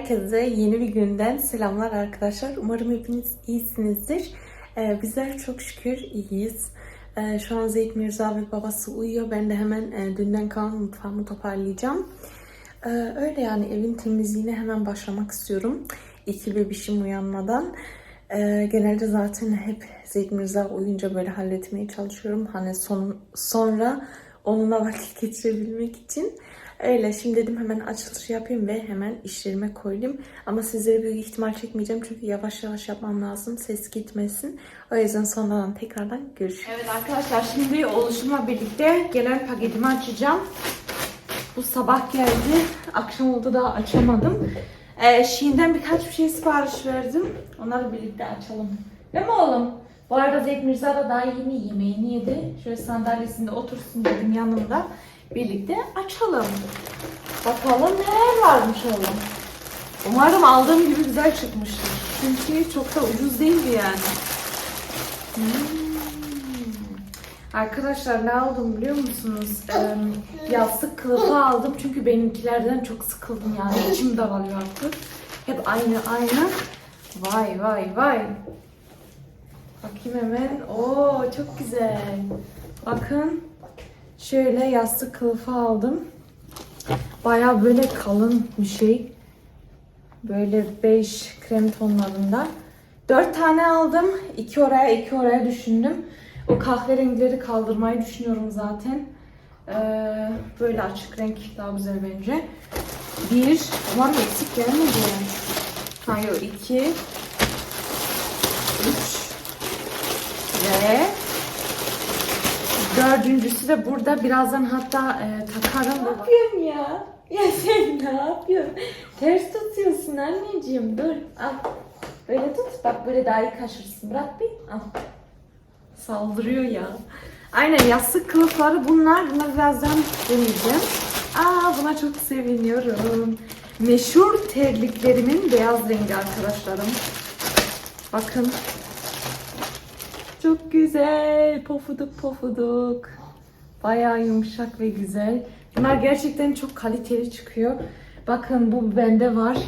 Herkese yeni bir günden selamlar arkadaşlar. Umarım hepiniz iyisinizdir. Ee, bizler çok şükür iyiyiz. Ee, şu an Zeyd Mirza ve babası uyuyor. Ben de hemen e, dünden kalan mutfağımı toparlayacağım. Ee, öyle yani evin temizliğine hemen başlamak istiyorum. İki bebişim uyanmadan. Ee, genelde zaten hep Zeyd Mirza uyuyunca böyle halletmeye çalışıyorum. Hani son, sonra onunla vakit geçirebilmek için. Öyle şimdi dedim hemen açılış yapayım ve hemen işlerime koyayım. Ama sizlere büyük ihtimal çekmeyeceğim çünkü yavaş yavaş yapmam lazım. Ses gitmesin. O yüzden sonradan tekrardan görüşürüz. Evet arkadaşlar şimdi oluşumla birlikte gelen paketimi açacağım. Bu sabah geldi. Akşam oldu daha açamadım. Ee, Şii'den birkaç bir şey sipariş verdim. Onları birlikte açalım. Değil mi oğlum? Bu arada Zeyd Mirza da daha yeni yemeğini yedi. Şöyle sandalyesinde otursun dedim yanımda. Birlikte açalım. Bakalım neler varmış oğlum. Umarım aldığım gibi güzel çıkmıştır. Çünkü çok da ucuz değildi yani. Hmm. Arkadaşlar ne aldım biliyor musunuz? Ee, yastık kılıfı aldım çünkü benimkilerden çok sıkıldım yani içim daralıyor artık. Hep aynı aynı. Vay vay vay. Bakayım hemen. Oo çok güzel. Bakın. Şöyle yastık kılıfı aldım. Baya böyle kalın bir şey. Böyle bej krem tonlarında. Dört tane aldım. İki oraya iki oraya düşündüm. O kahverengileri kaldırmayı düşünüyorum zaten. Ee, böyle açık renk daha güzel bence. Bir, umarım eksik gelmedi. Hayır, iki, üç ve dördüncüsü de burada. Birazdan hatta e, takarım. Ne yapıyorsun ya? Ya sen ne yapıyorsun? Ters tutuyorsun anneciğim. Dur al. Böyle tut. Bak böyle daha iyi kaşırsın. Bırak bir. Al. Saldırıyor ya. Aynen yastık kılıfları bunlar. Bunları birazdan deneyeceğim. Aa buna çok seviniyorum. Meşhur terliklerimin beyaz rengi arkadaşlarım. Bakın. Çok güzel. Pofuduk pofuduk. Bayağı yumuşak ve güzel. Bunlar gerçekten çok kaliteli çıkıyor. Bakın bu bende var.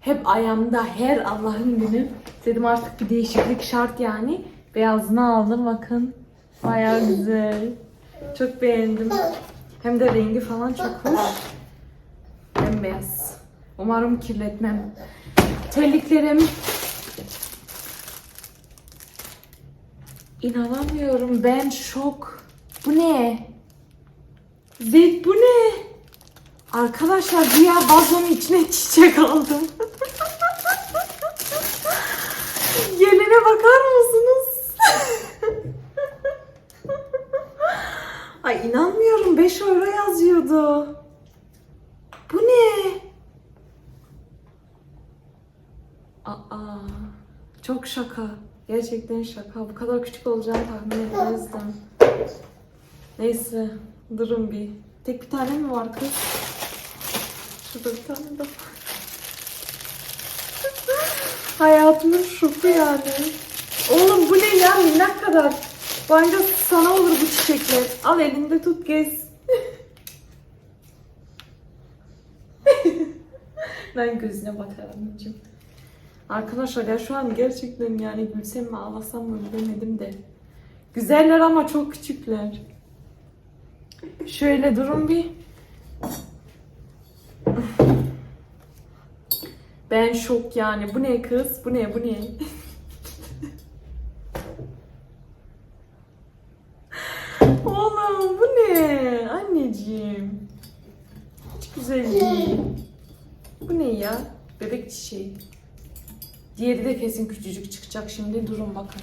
Hep ayağımda her Allah'ın günü. Dedim artık bir değişiklik şart yani. Beyazını aldım bakın. Bayağı güzel. Çok beğendim. Hem de rengi falan çok hoş. Bembeyaz. Umarım kirletmem. Terliklerim İnanamıyorum ben şok. Bu ne? Zeyd bu ne? Arkadaşlar diğer vazonun içine çiçek aldım. Gelene bakar mısınız? Ay inanmıyorum 5 euro yazıyordu. Bu ne? Aa, çok şaka. Gerçekten şaka. Bu kadar küçük olacağını tahmin etmezdim. Neyse. Durun bir. Tek bir tane mi var kız? Şurada bir tane de. Hayatımın şoku yani. Oğlum bu ne ya? Minnak kadar. Bence sana olur bu çiçekler. Al elinde tut gez. ben gözüne bakar anneciğim. Arkadaşlar ya şu an gerçekten yani gülsem mi ağlasam mı bilemedim de. Güzeller ama çok küçükler. Şöyle durun bir. Ben şok yani. Bu ne kız? Bu ne? Bu ne? Oğlum bu ne? Anneciğim. Hiç güzel değil. Bu ne ya? Bebek çiçeği. Diğeri de kesin küçücük çıkacak şimdi. Durun bakın.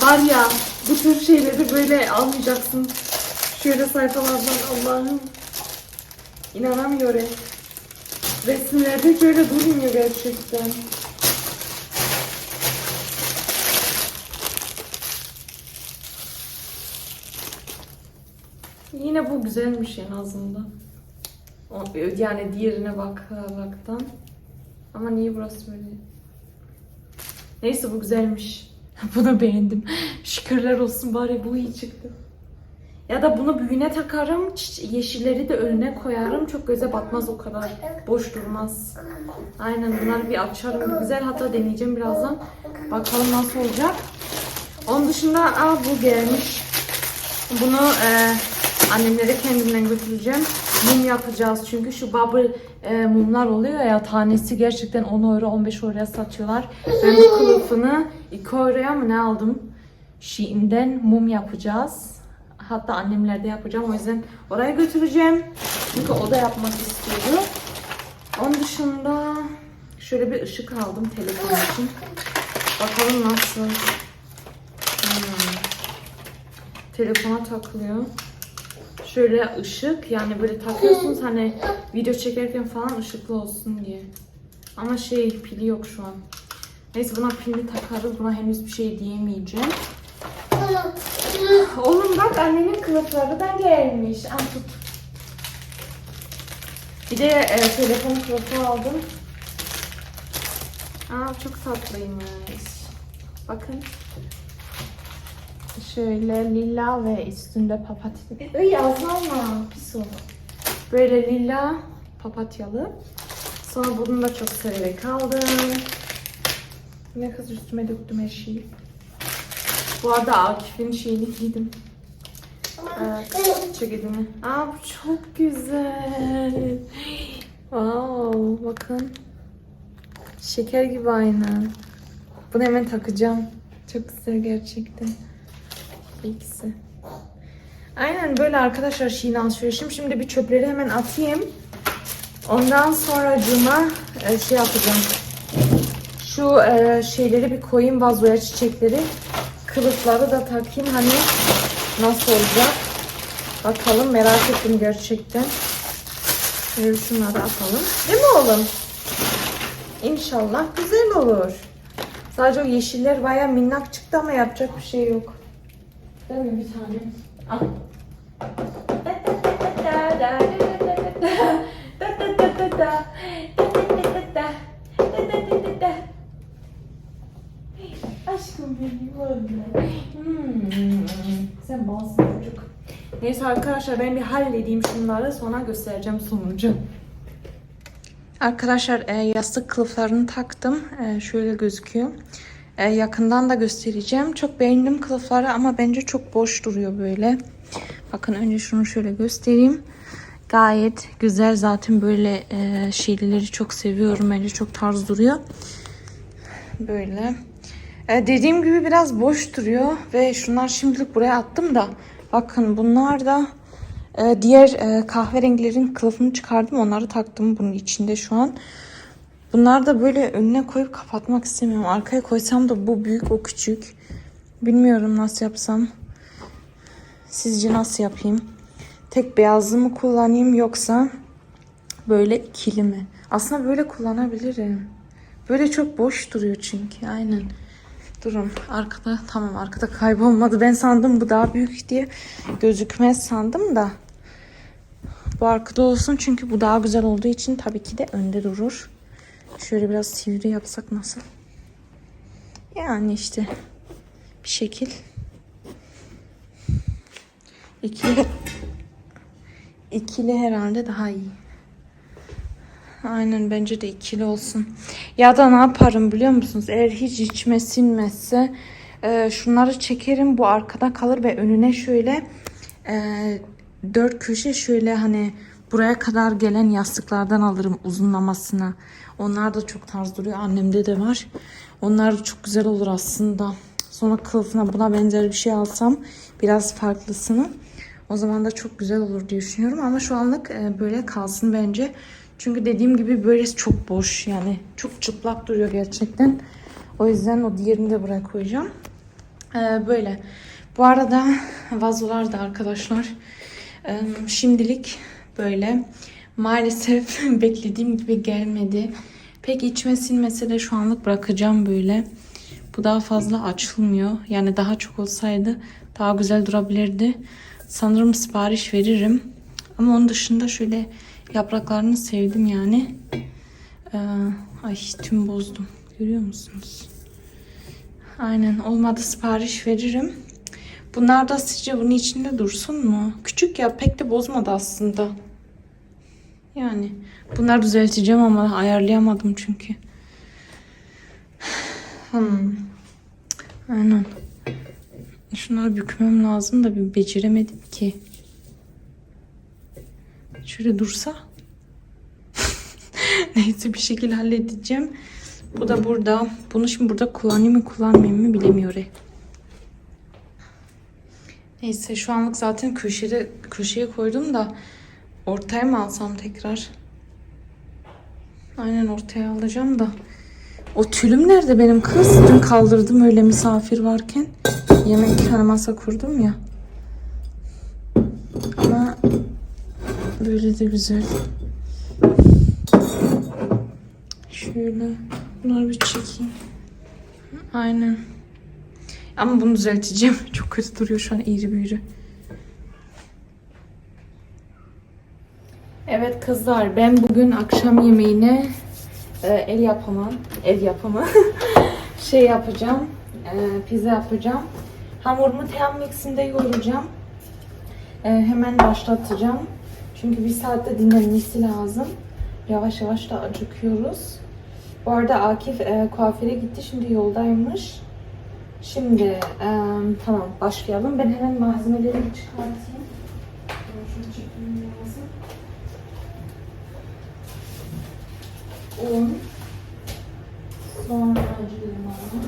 Var ya bu tür şeyleri böyle almayacaksın. Şöyle sayfalardan Allah'ım. İnanamıyorum. Resimlerde şöyle durmuyor gerçekten. Yine bu güzelmiş en azından. Yani diğerine bakaraktan. Ama niye burası böyle? Neyse bu güzelmiş. Bunu beğendim. Şükürler olsun bari bu iyi çıktı. Ya da bunu büyüğüne takarım. Yeşilleri de önüne koyarım. Çok göze batmaz o kadar. Boş durmaz. Aynen bunları bir açarım. Güzel hatta deneyeceğim birazdan. Bakalım nasıl olacak. Onun dışında aa, bu gelmiş. Bunu e, annemlere kendimden götüreceğim. Mum yapacağız çünkü şu bubble e, mumlar oluyor ya tanesi gerçekten 10 euro 15 euroya satıyorlar. Ben bu kılıfını 2 euroya mı ne aldım? Shein'den mum yapacağız. Hatta annemlerde yapacağım o yüzden oraya götüreceğim. Çünkü o da yapmak istiyordu. Onun dışında şöyle bir ışık aldım telefon için. Bakalım nasıl. Hmm. Telefona takılıyor. Şöyle ışık yani böyle takıyorsunuz hani video çekerken falan ışıklı olsun diye. Ama şey pili yok şu an. Neyse buna pilini takarız. Buna henüz bir şey diyemeyeceğim. Oğlum bak annemin kılıfları da gelmiş. Al tut. Bir de e, telefon kılıfı aldım. Aa çok tatlıymış. Bakın. Şöyle lila ve üstünde papatya. Ay yazma pis oldu. Böyle lila papatyalı. Sonra bunu da çok severek aldım. Ne kız üstüme döktüm her şeyi. Bu arada Akif'in şeyini giydim. Evet, ceketini. Aa bu çok güzel. Wow, bakın. Şeker gibi aynı. Bunu hemen takacağım. Çok güzel gerçekten. İkisi. Aynen böyle arkadaşlar Shein alışverişim. Şimdi bir çöpleri hemen atayım. Ondan sonra cuma e, şey yapacağım. Şu e, şeyleri bir koyayım vazoya çiçekleri. Kılıfları da takayım hani nasıl olacak. Bakalım merak ettim gerçekten. Şöyle şunları atalım. Değil mi oğlum? İnşallah güzel olur. Sadece o yeşiller baya minnak çıktı ama yapacak bir şey yok. Değil mi bir tane? Al. Aşkım benim vallahi. Hmm. Sen balsın çocuk. Neyse arkadaşlar ben bir halledeyim şunları sonra göstereceğim sonucu. Arkadaşlar e, yastık kılıflarını taktım. E, şöyle gözüküyor. E, yakından da göstereceğim. Çok beğendim kılıfları ama bence çok boş duruyor böyle. Bakın önce şunu şöyle göstereyim. Gayet güzel zaten böyle e, şeyleri çok seviyorum. Bence çok tarz duruyor. Böyle. E, dediğim gibi biraz boş duruyor ve şunlar şimdilik buraya attım da bakın bunlar da e, diğer e, kahverengilerin kılıfını çıkardım. Onları taktım bunun içinde şu an. Bunlar da böyle önüne koyup kapatmak istemiyorum. Arkaya koysam da bu büyük o küçük. Bilmiyorum nasıl yapsam. Sizce nasıl yapayım? Tek beyazlı mı kullanayım yoksa böyle ikili mi? Aslında böyle kullanabilirim. Böyle çok boş duruyor çünkü. Aynen. Durun. Arkada tamam arkada kaybolmadı. Ben sandım bu daha büyük diye gözükmez sandım da. Bu arkada olsun çünkü bu daha güzel olduğu için tabii ki de önde durur. Şöyle biraz sivri yapsak nasıl? Yani işte bir şekil. İkili, ikili herhalde daha iyi. Aynen bence de ikili olsun. Ya da ne yaparım biliyor musunuz? Eğer hiç içime sinmezse e, şunları çekerim. Bu arkada kalır ve önüne şöyle e, dört köşe şöyle hani buraya kadar gelen yastıklardan alırım uzunlamasına. Onlar da çok tarz duruyor. Annemde de var. Onlar da çok güzel olur aslında. Sonra kılıfına buna benzer bir şey alsam biraz farklısını. O zaman da çok güzel olur diye düşünüyorum. Ama şu anlık e, böyle kalsın bence. Çünkü dediğim gibi böyle çok boş yani. Çok çıplak duruyor gerçekten. O yüzden o diğerini de buraya koyacağım. E, böyle. Bu arada vazolar da arkadaşlar. e, şimdilik böyle. Maalesef beklediğim gibi gelmedi. Pek içme sinmese de şu anlık bırakacağım böyle. Bu daha fazla açılmıyor. Yani daha çok olsaydı daha güzel durabilirdi. Sanırım sipariş veririm. Ama onun dışında şöyle yapraklarını sevdim yani. Ee, ay tüm bozdum. Görüyor musunuz? Aynen olmadı sipariş veririm. Bunlar da sizce bunun içinde dursun mu? Küçük ya pek de bozmadı aslında. Yani bunları düzelteceğim ama ayarlayamadım çünkü. Hmm. Aynen. Şunları bükmem lazım da bir beceremedim ki. Şöyle dursa. Neyse bir şekilde halledeceğim. Bu da burada. Bunu şimdi burada kullanayım mı kullanmayayım mı bilemiyorum. Neyse şu anlık zaten köşede köşeye koydum da ortaya mı alsam tekrar? Aynen ortaya alacağım da. O tülüm nerede benim kız? Dün kaldırdım öyle misafir varken. Yemek tane masa kurdum ya. Ama böyle de güzel. Şöyle bunları bir çekeyim. Aynen. Ama bunu düzelteceğim. Çok kötü duruyor şu an eğri büğrü. Evet kızlar ben bugün akşam yemeğine e, el yapımı, ev yapımı şey yapacağım. E, pizza yapacağım. Hamurumu team mixinde yoğuracağım. E, hemen başlatacağım. Çünkü bir saatte dinlenmesi lazım. Yavaş yavaş da acıkıyoruz. Bu arada Akif e, kuaföre gitti. Şimdi yoldaymış. Şimdi e, tamam başlayalım. Ben hemen malzemeleri çıkartayım. Şunu çekmem lazım. Un. Sonra limon.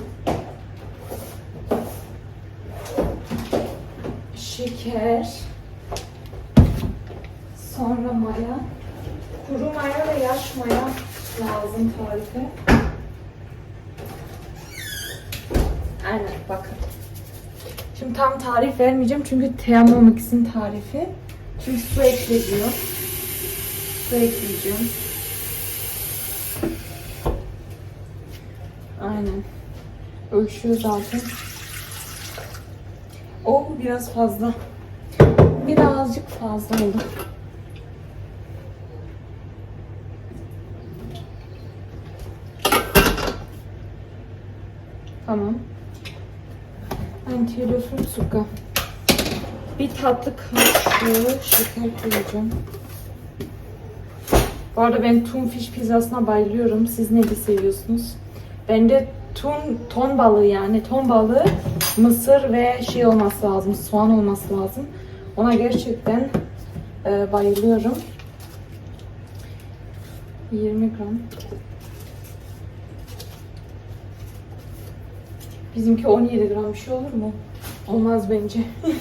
Şeker. Sonra maya. Kuru maya ve yaş maya lazım tarife. Aynen bakın. Şimdi tam tarif vermeyeceğim çünkü Teamo Mix'in tarifi. Şimdi su ekleniyor. Su ekleyeceğim. Aynen. Ölçüyor zaten. O biraz fazla. Birazcık fazla oldu. Tamam. Antilofil suka. Bir tatlı kaşığı şeker koyacağım. Bu arada ben tun fish pizzasına bayılıyorum. Siz ne de seviyorsunuz? Bende tun, ton balığı yani ton balığı, mısır ve şey olması lazım, soğan olması lazım. Ona gerçekten e, bayılıyorum. 20 gram. Bizimki 17 gram bir şey olur mu? Olmaz bence.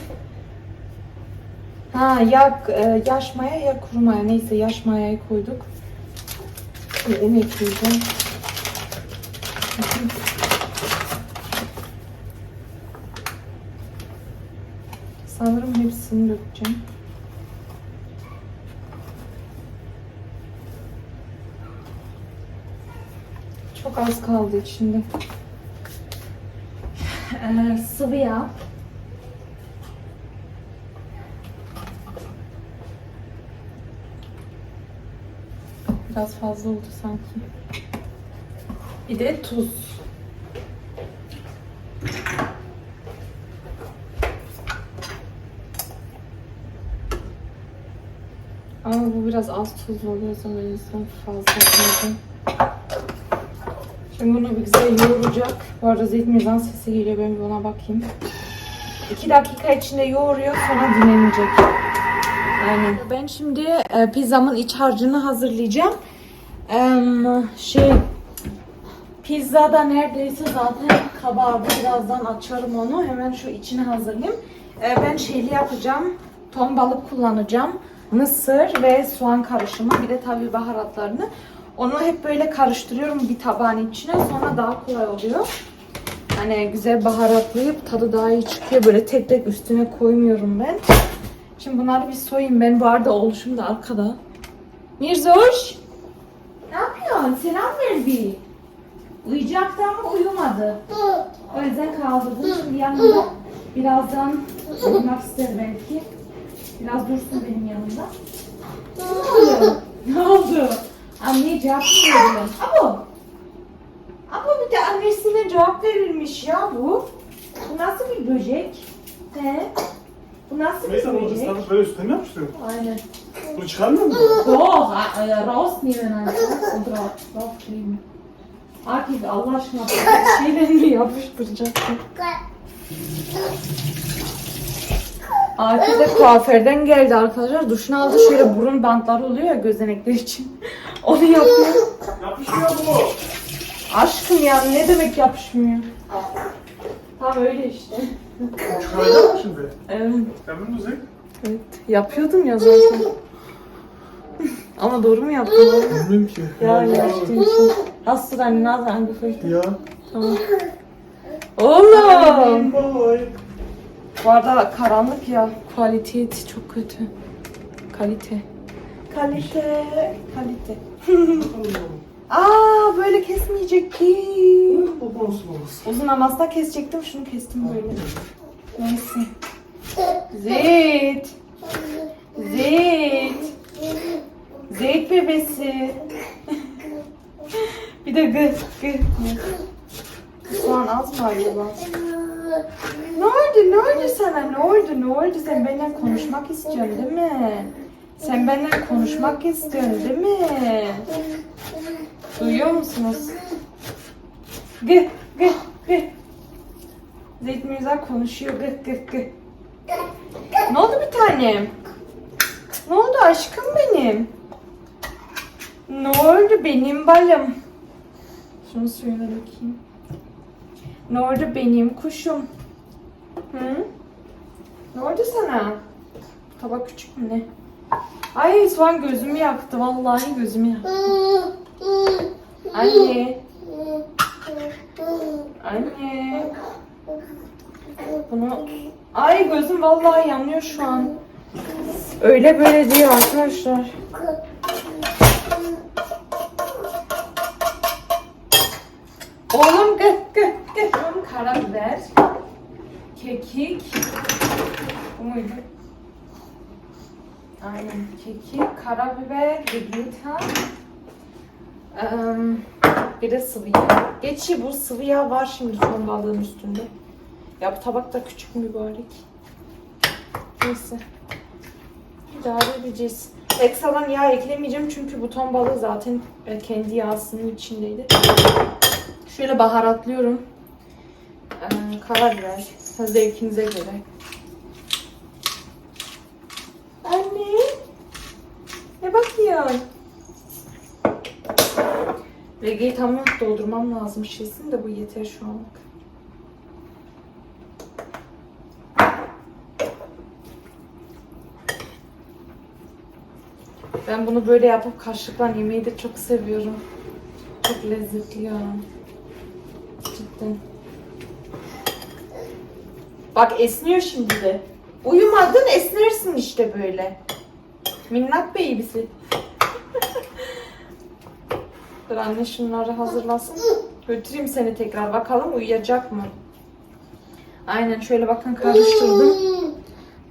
ha ya e, yaş maya ya kuru maya. Neyse yaş mayayı koyduk. Şimdi un ekleyeceğim. Sanırım hepsini dökeceğim. Çok az kaldı içinde. Ee, sıvı yağ. Biraz fazla oldu sanki. Bir de tuz. Ama bu biraz az tuzlu oluyor. O yüzden fazla koydum. Şimdi bunu bir güzel yoğuracak. Bu arada zeytinyağından sesi geliyor. Ben bir ona bakayım. 2 dakika içinde yoğuruyor sonra dinlenecek. Aynen. Ben şimdi e, pizzamın iç harcını hazırlayacağım. Em, şey pizza da neredeyse zaten kabardı. Birazdan açarım onu. Hemen şu içini hazırlayayım. E, ben şeyli yapacağım. Ton balık kullanacağım. Mısır ve soğan karışımı. Bir de tabii baharatlarını. Onu hep böyle karıştırıyorum bir tabağın içine. Sonra daha kolay oluyor. Hani güzel baharatlayıp tadı daha iyi çıkıyor. Böyle tek tek üstüne koymuyorum ben. Şimdi bunları bir soyayım. Ben bu arada oluşum da arkada. Mirzoş! Ne yapıyorsun? Selam ver bir. Uyuyacaktı ama uyumadı. O yüzden kaldırdım. Şimdi yanında birazdan uyumak ister belki. Biraz dursun benim yanımda. Ne oldu? Ne oldu? Anneye cevap mı veriyorsun? Abo! Abo bir de annesine cevap verilmiş ya bu. Bu nasıl bir böcek? He? Bu nasıl Neyse bir bunu böcek? ıslatmış böyle üstüne mi yapıştırıyor? Aynen. Bunu çıkarmıyor musun? Doch, äh, rausnehmen einfach und ra draufkleben. Akif Allah aşkına Şeylerini yapıştıracaksın. Akif de kuaförden geldi arkadaşlar. Duşunu aldı. Şöyle burun bantları oluyor ya gözenekler için. Onu yapıyor. Yapışmıyor bu. Aşkım ya ne demek yapışmıyor? Tam öyle işte. Çıkaracak mı şimdi? Evet. Emin misin? evet. Yapıyordum ya zaten. Ama doğru mu yaptım? Bilmiyorum ki. Ya yaşlı için. Hast du deine Nase angefeuchtet? Ya. Tamam. Oğlum! Vay. Bu arada karanlık ya. Kualitesi çok kötü. Kalite. Kalite. Kalite. Aa böyle kesmeyecektim. Babası babası. Uzun namazda kesecektim. Şunu kestim böyle. Neyse. Zeyt. Zeyt. Bebesi. Bir de gı gı. Soğan az mı acaba? Ne oldu? Ne oldu sana? Ne oldu? Ne oldu? Sen benimle konuşmak istiyorsun değil mi? Sen benimle konuşmak istiyorsun değil mi? Duyuyor musunuz? Gı gı gı. Zeyt Mirza konuşuyor gı gı gı. Ne oldu bir tanem? Ne oldu aşkım benim? Ne oldu benim balım? Şunu suyuna dökeyim. Ne oldu benim kuşum? Hı? Ne oldu sana? Tabak küçük mü ne? Ay soğan gözümü yaktı. Vallahi gözümü yaktı. Anne. Anne. Bunu... Ay gözüm vallahi yanıyor şu an. Öyle böyle diyor arkadaşlar. Oğlum gı gı gı. Oğlum karabiber. Kekik. Bu muydu? Aynen kekik, karabiber ve. Eee, bir de sıvı yağ. Geçi bu sıvı yağ var şimdi ton balığın üstünde. Ya bu tabak da küçük mübarek. Neyse. İdare edeceğiz. Ekstradan yağ eklemeyeceğim çünkü bu ton balığı zaten e, kendi yağsının içindeydi. Şöyle baharatlıyorum. Ee, karabiber. Zevkinize göre. Anne. Ne bakıyorsun? Vegeyi tam doldurmam lazım şişsin de bu yeter şu anlık. Ben bunu böyle yapıp kaşıkla yemeyi de çok seviyorum. Çok lezzetli ya. Cidden. Bak esniyor şimdi de. Uyumadın esnersin işte böyle. Minnak babysi. Dur anne şunları hazırlasın. Götüreyim seni tekrar bakalım uyuyacak mı? Aynen şöyle bakın karıştırdım.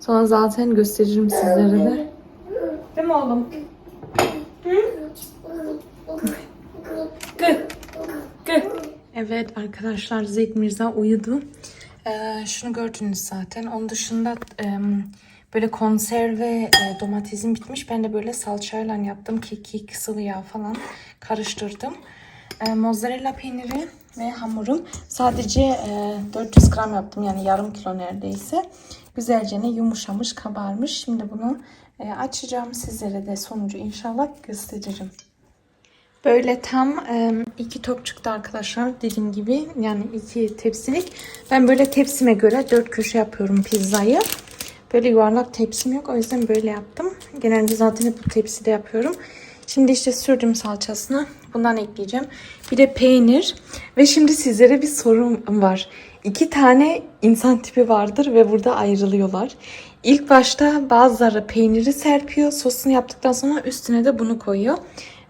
Sonra zaten gösteririm sizlere de. Değil mi oğlum? Hı? Gı. Gı. Evet arkadaşlar Zeyd Mirza uyudu. Ee, şunu gördünüz zaten. Onun dışında e, böyle konserve e, domatesim bitmiş. Ben de böyle salçayla yaptım. Kekik, sıvı yağ falan karıştırdım. E, mozzarella peyniri ve hamurum. Sadece e, 400 gram yaptım. Yani yarım kilo neredeyse. Güzelce ne yumuşamış, kabarmış. Şimdi bunu e, açacağım. Sizlere de sonucu inşallah gösteririm. Böyle tam iki top çıktı arkadaşlar dediğim gibi yani iki tepsilik. Ben böyle tepsime göre dört köşe yapıyorum pizzayı. Böyle yuvarlak tepsim yok o yüzden böyle yaptım. Genelde zaten hep bu tepside yapıyorum. Şimdi işte sürdüm salçasını. Bundan ekleyeceğim. Bir de peynir. Ve şimdi sizlere bir sorum var. İki tane insan tipi vardır ve burada ayrılıyorlar. İlk başta bazıları peyniri serpiyor. Sosunu yaptıktan sonra üstüne de bunu koyuyor.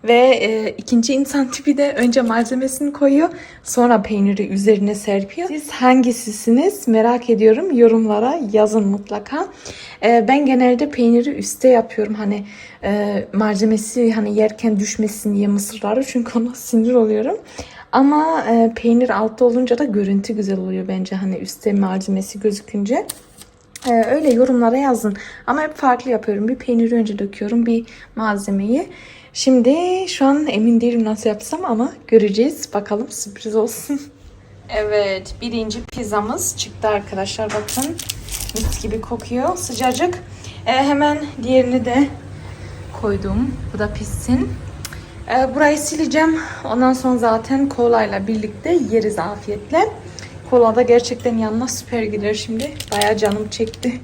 Ve e, ikinci insan tipi de önce malzemesini koyuyor. Sonra peyniri üzerine serpiyor. Siz hangisisiniz merak ediyorum. Yorumlara yazın mutlaka. E, ben genelde peyniri üste yapıyorum. Hani e, malzemesi hani yerken düşmesin diye mısırları. Çünkü ona sinir oluyorum. Ama e, peynir altta olunca da görüntü güzel oluyor bence. Hani üstte malzemesi gözükünce. Ee, öyle yorumlara yazın. Ama hep farklı yapıyorum. Bir peyniri önce döküyorum. Bir malzemeyi. Şimdi şu an emin değilim nasıl yapsam ama göreceğiz. Bakalım sürpriz olsun. Evet birinci pizzamız çıktı arkadaşlar. Bakın mis gibi kokuyor. Sıcacık. Ee, hemen diğerini de koydum. Bu da pişsin. Ee, burayı sileceğim. Ondan sonra zaten kolayla birlikte yeriz afiyetle. Kola da gerçekten yanına süper gider şimdi. Bayağı canım çekti.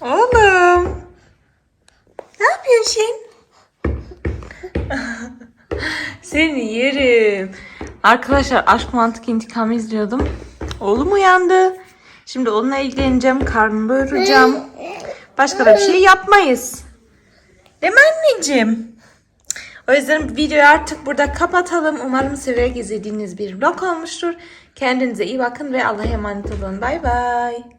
Oğlum. Ne yapıyorsun sen? Seni yerim. Arkadaşlar Aşk Mantık İntikamı izliyordum. Oğlum uyandı. Şimdi onunla ilgileneceğim. Karnını doyuracağım. Başka da bir şey yapmayız. Değil mi anneciğim? O yüzden videoyu artık burada kapatalım. Umarım severek izlediğiniz bir vlog olmuştur. Kendinize iyi bakın ve Allah'a emanet olun. Bay bay.